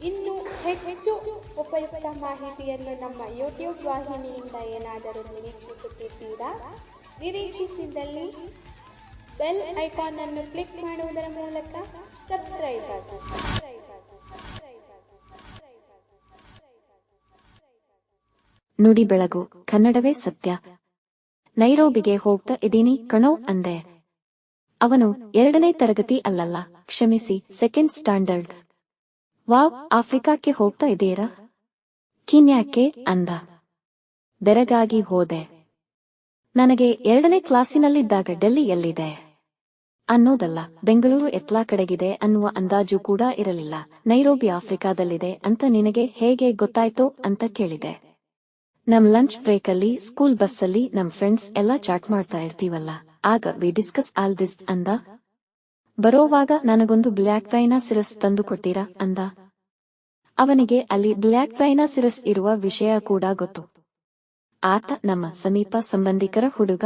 ಇನ್ನು ಹೆಚ್ಚು ಉಪಯುಕ್ತ ಮಾಹಿತಿಯನ್ನು ನಮ್ಮ ಯೂಟ್ಯೂಬ್ ವಾಹಿನಿಯಿಂದ ಏನಾದರೂ ನಿರೀಕ್ಷಿಸುತ್ತಿದ್ದೀರಾ? ನಿರೀಕ್ಷಿಸಿದಲ್ಲಿ ಬೆಲ್ ಐಕಾನ್ ಅನ್ನು ಕ್ಲಿಕ್ ಮಾಡುವುದರ ಮೂಲಕ ಸಬ್ಸ್ಕ್ರೈಬ್ ಆಗಿ. ನುಡಿ ಬೆಳಗು, ಕನ್ನಡವೇ ಸತ್ಯ. ನೈರೋಬಿಗೆ ಹೋಗ್ತಾ ಇದೀನಿ ಕಣೋ ಅಂದೆ. ಅವನು ಎರಡನೇ ತರಗತಿ ಅಲ್ಲಲ್ಲ, ಕ್ಷಮಿಸಿ ಸೆಕೆಂಡ್ ಸ್ಟ್ಯಾಂಡರ್ಡ್ ವಾವ್, ಆಫ್ರಿಕಾಕ್ಕೆ ಹೋಗ್ತಾ ಇದ್ದೀರಾ? ಕಿನ್ಯಾಕ್ಕೆ ಅಂದ. ಬೆರಗಾಗಿ ಹೋದೆ. ನನಗೆ ಎರಡನೇ ಕ್ಲಾಸಿನಲ್ಲಿದ್ದಾಗ ಡೆಲ್ಲಿ ಎಲ್ಲಿದೆ? ಅನ್ನೋದಲ್ಲ, ಬೆಂಗಳೂರು ಎತ್ಲಾ ಕಡೆಗಿದೆ ಅನ್ನುವ ಅಂದಾಜು ಕೂಡ ಇರಲಿಲ್ಲ. ನೈರೋಬಿ ಆಫ್ರಿಕಾದಲ್ಲಿದೆ ಅಂತ ನಿನಗೆ ಹೇಗೆ ಗೊತ್ತಾಯ್ತೋ ಅಂತ ಕೇಳಿದೆ. ನಮ್ ಲಂಚ್ ಬ್ರೇಕಲ್ಲಿ, ಸ್ಕೂಲ್ ಬಸ್ಸಲ್ಲಿ ನಮ್ ಫ್ರೆಂಡ್ಸ್ ಎಲ್ಲ ಚಾಟ್ ಮಾಡ್ತಾ ಇರ್ತೀವಲ್ಲ, ಆಗ ವಿ ಡಿಸ್ಕಸ್ ಆಲ್ ದಿಸ್ ಅಂದ. ಬರೋವಾಗ ನನಗೊಂದು ಬ್ಲ್ಯಾಕ್ ಸಿರಸ್ ತಂದು ಅಂದ. ಅವನಿಗೆ ಅಲ್ಲಿ ಬ್ಲ್ಯಾಕ್ ಸಿರಸ್ ಇರುವ ವಿಷಯ ಕೂಡ ಗೊತ್ತು. ಆತ ನಮ್ಮ ಸಮೀಪ ಸಂಬಂಧಿಕರ ಹುಡುಗ.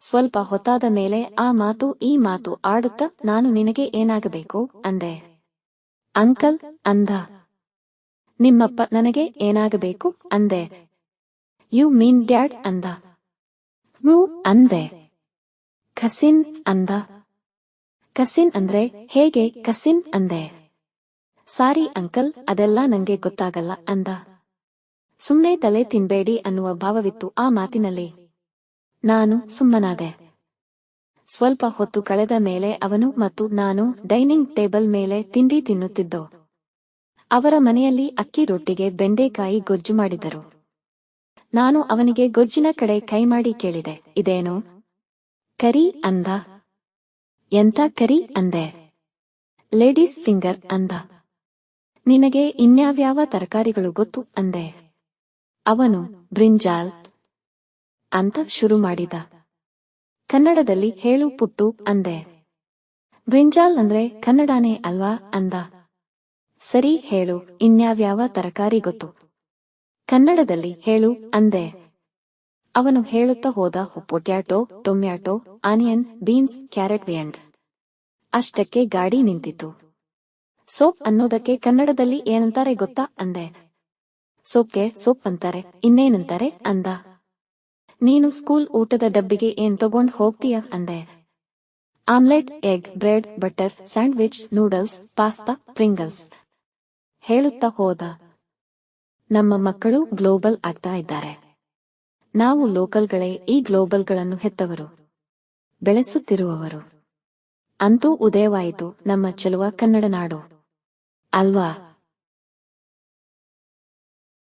ಸ್ವಲ್ಪ ಹೊತ್ತಾದ ಮೇಲೆ ಆ ಮಾತು ಈ ಮಾತು ಆಡುತ್ತ ನಾನು ನಿನಗೆ ಏನಾಗಬೇಕು ಅಂದೆ. ಅಂಕಲ್, ಅಂದ. ನಿಮ್ಮಪ್ಪ ನನಗೆ ಏನಾಗಬೇಕು ಅಂದೆ. ಯು ಮೀನ್ ಡ್ಯಾಡ್, ಅಂದ. ಹ್ಞೂ ಅಂದೆ. ಖಸಿನ್ ಅಂದ. ಕಸಿನ್ ಅಂದ್ರೆ ಹೇಗೆ ಕಸಿನ್ ಅಂದೆ? ಸಾರಿ ಅಂಕಲ್, ಅದೆಲ್ಲ ನಂಗೆ ಗೊತ್ತಾಗಲ್ಲ ಅಂದ. ಸುಮ್ನೆ ತಲೆ ತಿನ್ಬೇಡಿ ಅನ್ನುವ ಭಾವವಿತ್ತು ಆ ಮಾತಿನಲ್ಲಿ. ನಾನು ಸುಮ್ಮನಾದೆ. ಸ್ವಲ್ಪ ಹೊತ್ತು ಕಳೆದ ಮೇಲೆ ಅವನು ಮತ್ತು ನಾನು ಡೈನಿಂಗ್ ಟೇಬಲ್ ಮೇಲೆ ತಿಂಡಿ ತಿನ್ನುತ್ತಿದ್ದೋ. ಅವರ ಮನೆಯಲ್ಲಿ ಅಕ್ಕಿ ರೊಟ್ಟಿಗೆ ಬೆಂಡೆಕಾಯಿ ಗೊಜ್ಜು ಮಾಡಿದರು. ನಾನು ಅವನಿಗೆ ಗೊಜ್ಜಿನ ಕಡೆ ಕೈ ಮಾಡಿ ಕೇಳಿದೆ, ಇದೇನು? ಕರಿ ಅಂದ. ಎಂತ ಕರಿ ಅಂದೆ. ಲೇಡೀಸ್ ಫಿಂಗರ್ ಅಂದ. ನಿನಗೆ ಇನ್ಯಾವ್ಯಾವ ತರಕಾರಿಗಳು ಗೊತ್ತು ಅಂದೆ. ಅವನು ಬ್ರಿಂಜಾಲ್ ಅಂತ ಶುರು ಮಾಡಿದ. ಕನ್ನಡದಲ್ಲಿ ಹೇಳು ಪುಟ್ಟು ಅಂದೆ. ಬ್ರಿಂಜಾಲ್ ಅಂದ್ರೆ ಕನ್ನಡನೇ ಅಲ್ವಾ ಅಂದ. ಸರಿ ಹೇಳು ಇನ್ಯಾವ್ಯಾವ ತರಕಾರಿ ಗೊತ್ತು. ಕನ್ನಡದಲ್ಲಿ ಹೇಳು ಅಂದೆ. ಅವನು ಹೇಳುತ್ತಾ ಹೋದ potato, tomato, onion, beans, carrot Wang. ಅಷ್ಟಕ್ಕೆ ಗಾಡಿ ನಿಂತಿತು. ಸೋಪ್ ಅನ್ನೋದಕ್ಕೆ ಕನ್ನಡದಲ್ಲಿ ಏನಂತಾರೆ ಗೊತ್ತಾ ಅಂದೆ. ಸೋಪ್ಗೆ ಸೋಪ್ ಅಂತಾರೆ, ಇನ್ನೇನಂತಾರೆ ಅಂದ. ನೀನು ಸ್ಕೂಲ್ ಊಟದ ಡಬ್ಬಿಗೆ ಏನ್ ತಗೊಂಡ್ ಹೋಗ್ತೀಯ ಅಂದೆ. Omelette, egg, bread, butter, sandwich, noodles, pasta, Pringles. ಹೇಳುತ್ತಾ ಹೋದ. ನಮ್ಮ ಮಕ್ಕಳು ಗ್ಲೋಬಲ್ ಆಗ್ತಾ ಇದ್ದಾರೆ. ನಾವು ಲೋಕಲ್ಗಳೇ ಈ ಗ್ಲೋಬಲ್ಗಳನ್ನು ಹೆತ್ತವರು. ಬೆಳೆಸುತ್ತಿರುವವರು. ಅಂತೂ ಉದಯವಾಯಿತು ನಮ್ಮ ಚೆಲುವ ಕನ್ನಡ ನಾಡು. ಅಲ್ವಾ?